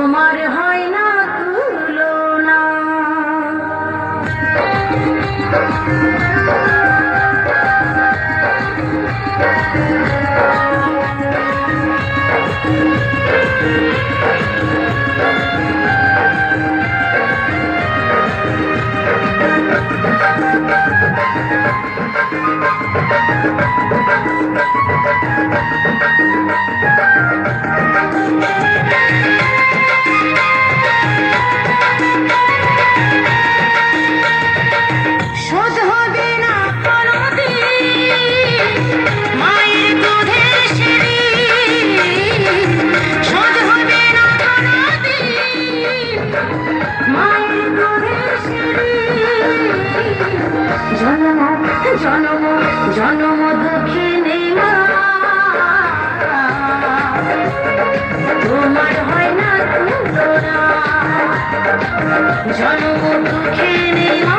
তোমার হয় না তুলনা Thank. জনম জনম দক্ষিণে তোমার হয় না তোরা জনম দক্ষিণে মা।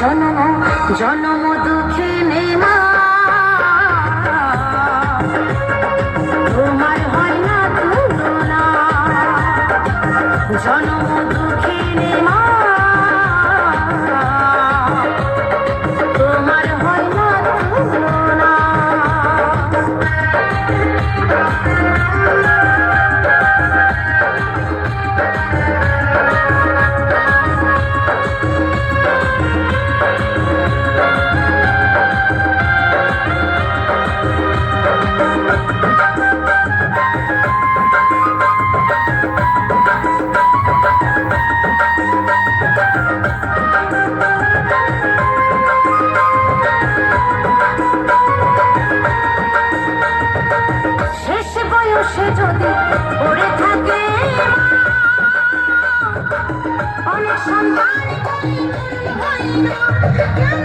জনম জনম দুঃখে নেমা। Come.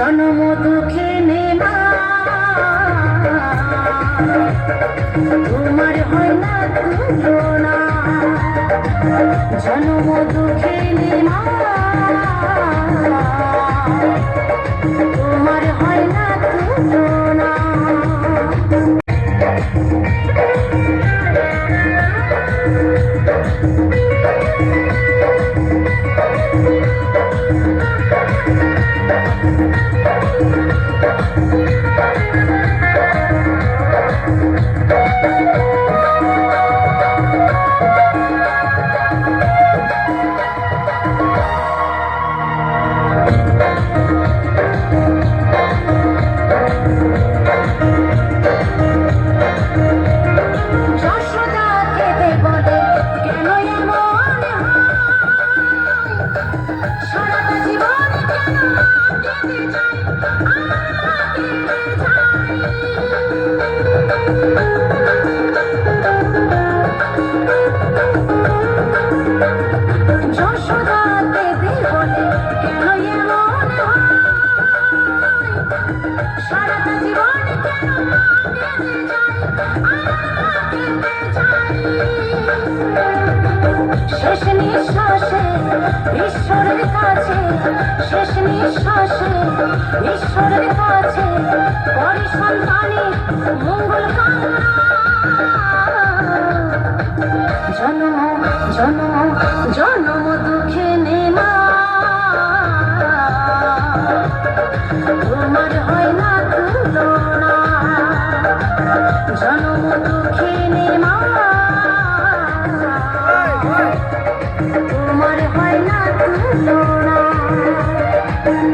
জন্ম দুঃখিনী মা তোমার হয় না জন্ম দুঃখী Música Thank you. নিঃশ্বাসে ঈশ্বরের কাছে করে সন্তানের মঙ্গল কামনা জন্ম জন্ম জন্ম দুঃখে নেমা তোমার হয় না তুলনা জন্ম দুঃখে নেমা তোমার হয় না তুলনা